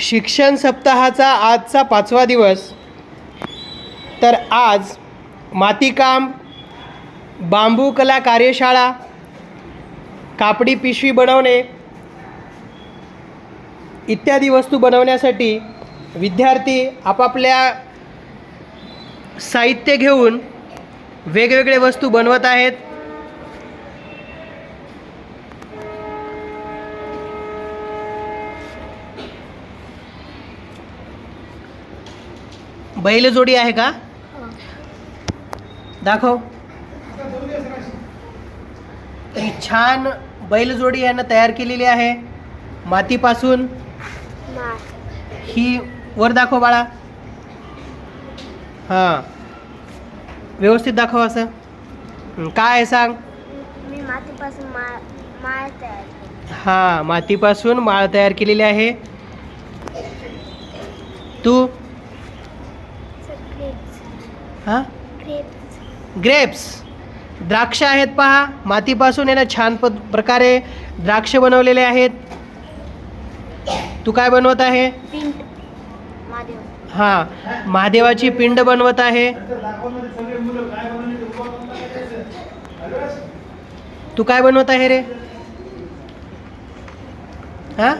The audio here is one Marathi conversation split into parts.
शिक्षण सप्ताहाचा आजचा पाचवा दिवस. तर आज मातीकाम बांबू कला कार्यशाळा कापडी पिशवी बनवणे इत्यादी वस्तू बनवण्यासाठी विद्यार्थी आपापल्या साहित्य घेऊन वेगवेगळे वस्तू बनवत आहेत. बैलजोडी आहे का? दाखव. ही छान बैलजोडी यानं तयार केलेली आहे. मातीपासून. ही वर दाखव बाळा. हां. व्यवस्थित दाखव असं. हं, काय आहे सांग? हां मातीपासून माळ तयार केलेली आहे. तू? हां? ग्रेप्स द्राक्ष आहेत पहा. मातीपासून आहे ना छान पद प्रकारे द्राक्ष बनवलेले आहेत. तू काय बनवत आहे? हां. महादेवाची पिंड बनवत आहे. तू काय बनवत आहे रे? हां?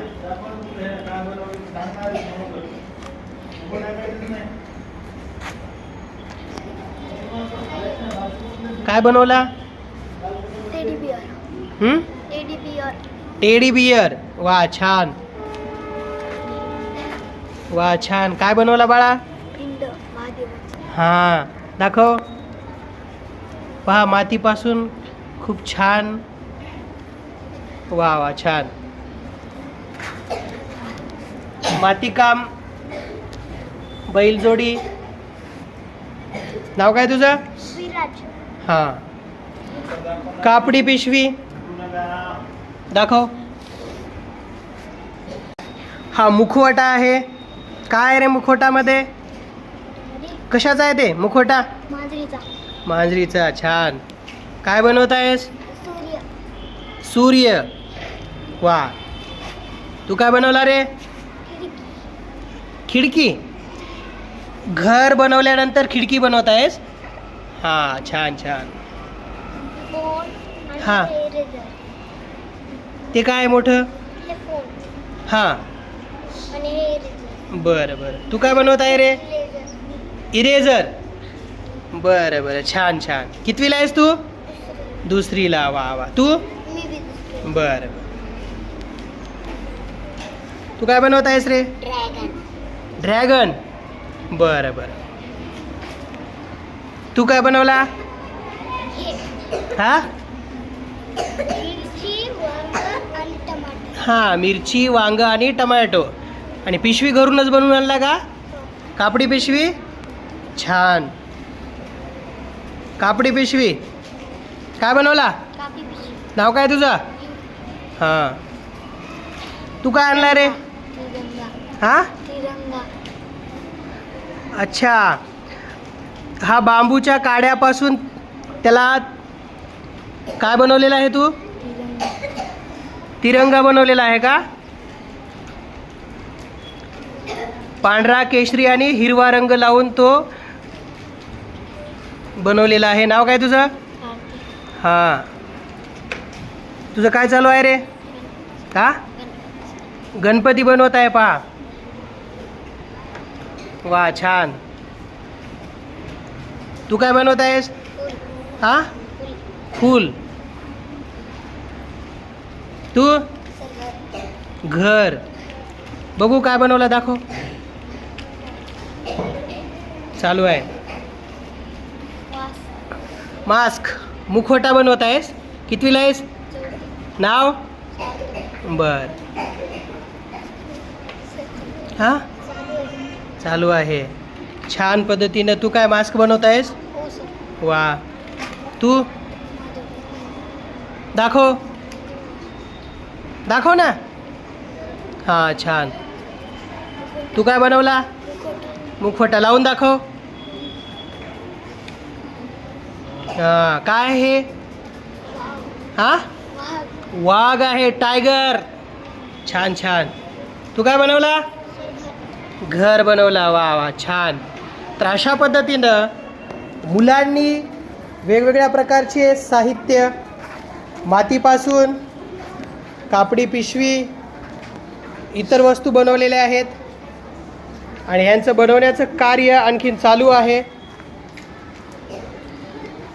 काय बनवला? टेडी बिअर हं? टेडी बिअर टेडी बियर वा छान. वा छान. काय बनवला बाळा? पिंड महादेवाची. हां दाखव. पहा मातीपासून खूप छान. वा वा छान. मातीकाम बैलजोडी नाव काय तुझं? विराज हां. कापडी पिशवी. दाखव. हा मुखवटा आहे. काय रे मुखवटामध्ये? कशाचा आहे ते? मुखवटा? मांजरीचा. छान. काय बनवत आहेस सूर्य. वा. तू काय बनवला रे? खिडकी? घर बनवल्यानंतर खिडकी बनवत आहेस हां छान छान. हा. ते काय मोठं? हे. बरं बरं. तू काय बनवत आहे रे इरेझर बरं बरं. छान छान. कितवीला आहेस तू? दुसरीला. वा वा. तू? बरं बरं. तू काय बनवत आहेस रे? ड्रॅगन ड्रॅगन बरं बरं. तू काय बनवला? हे? हा मिरची वांग आणि टमॅटो. आणि पिशवी घरूनच बनवून आणला का? कापडी पिशवी? छान. कापडी पिशवी. काय बनवला? नाव काय तुझं? हां. तू काय आणला रे? हां? अच्छा. हा बांबूच्या काड्यापासून त्याला काय बनवलेला आहे तू? तिरंगा बनवलेला आहे का? पांढरा केशरी आणि हिरवा रंग लावून तो बनवलेला आहे. नाव काय तुझं? हां. तुझं काय चालू आहे रे? का गणपती बनवत आहे पहा. वा छान. तू काय बनवत आहेस हा? फुल. फूल तू? घर. बघू काय बनवलं दाखव. चालू आहे. मास्क. मुखवटा बनवत आहेस कितवीला आहेस? नाव? बर. हां? चालू आहे. छान पद्धतीनं तू काय मास्क बनवत आहेस हो वा. तू? दाखव. दाखव ना. हां छान. तू काय बनवला? मुखवटा. लावून दाखव. हां काय हे? हां? वाघ. आहे टायगर छान छान. तू काय बनवला? घर बनवला. वा वा छान. तर अशा पद्धतीनं मुलांनी वेगवेगळ्या प्रकारचे साहित्य मातीपासून कापडी पिशवी इतर वस्तू बनवलेल्या आहेत. आणि ह्यांचं बनवण्याचं कार्य आणखीन चालू आहे.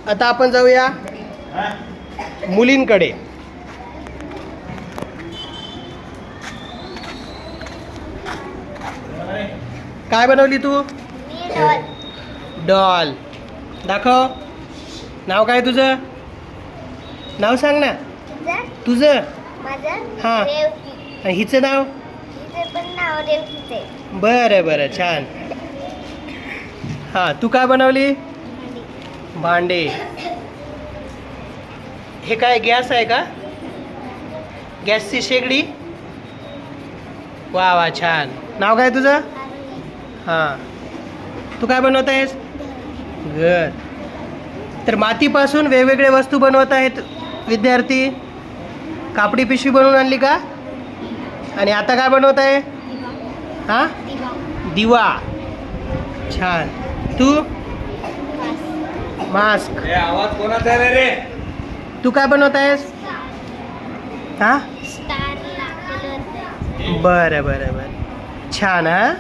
आता आपण जाऊया मुलींकडे. काय बनवली तू? डॉल. डॉल. दाखव. नाव काय तुझं? नाव सांग ना. तुझं? हा. हिचं नाव? बरं बरं छान. हां तू काय बनवली? भांडे. हे काय गॅस आहे का? गॅसची शेगडी? वा वा छान. नाव काय तुझं? हां. तू काय बनवत आहेस? घर. तर मातीपासून वेगवेगळे वस्तू बनवत आहेत विद्यार्थी. कापडी पिशवी बनवून आणली का? आणि आता काय बनवत आहे? हां? दिवा. छान. तू? मास्क. आवाज कोणाचा आहे रे तू काय बनवत आहेस? हां? बरं बरं बरं. छान हां?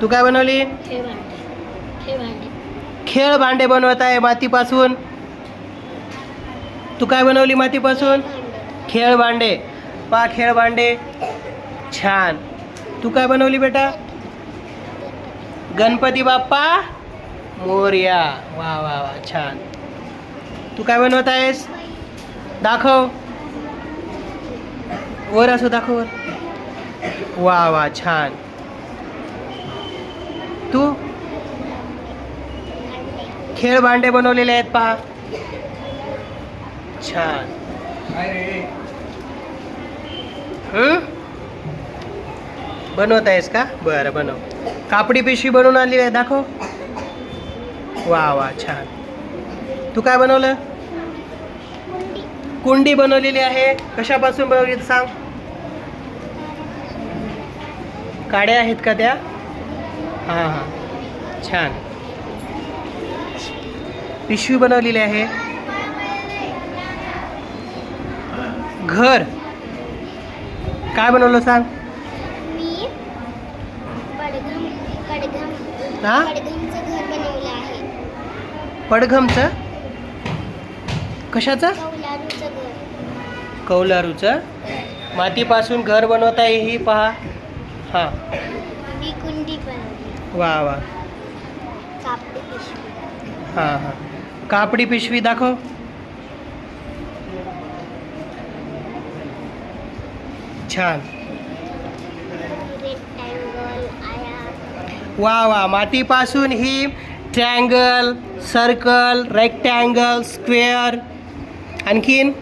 तू काय बनवली? खेळ भांडे बनवत आहे मातीपासून. तू काय बनवली मातीपासून? खेळ भांडे. पा खेळ भांडे. छान. तू काय बनवली बेटा? गणपती बाप्पा? मोर्या. वा वा वा छान. तू काय बनवत आहेस? दाखव. वर असो दाखव वर. वा वा छान. तू? खेळ भांडे बनवलेले आहेत पहा. छान. बनवत आहेस का? बरं बनव. कापडी पिशवी बनवून आलेली आहे दाखव. वा वा छान. तू काय बनवलं? कुंडी बनवलेली आहे. कशापासून बनवली सांग. काड्या आहेत का त्या? हां हां. छान. पिशवी बनवलेली आहे. घर. काय बनवलं सांग. हा? पडघमचं कशाचं? कौलारूचं मातीपासून घर बनवता ही पहा. हां. मी कुंडी बनवली वा वा. कापडी पिशवी. हां हां. कापडी पिशवी दाखव. छान. वा वा. मातीपासून ही ट्रँगल सर्कल रेक्टँगल स्क्वेअर आणखीन?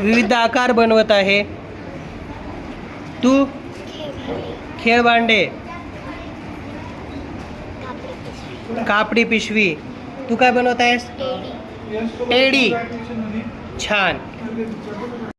विविध आकार बनवत आहे. तू? खेळ भांडे कापडी पिशवी. तू काय बनवत आहेस टेडी छान.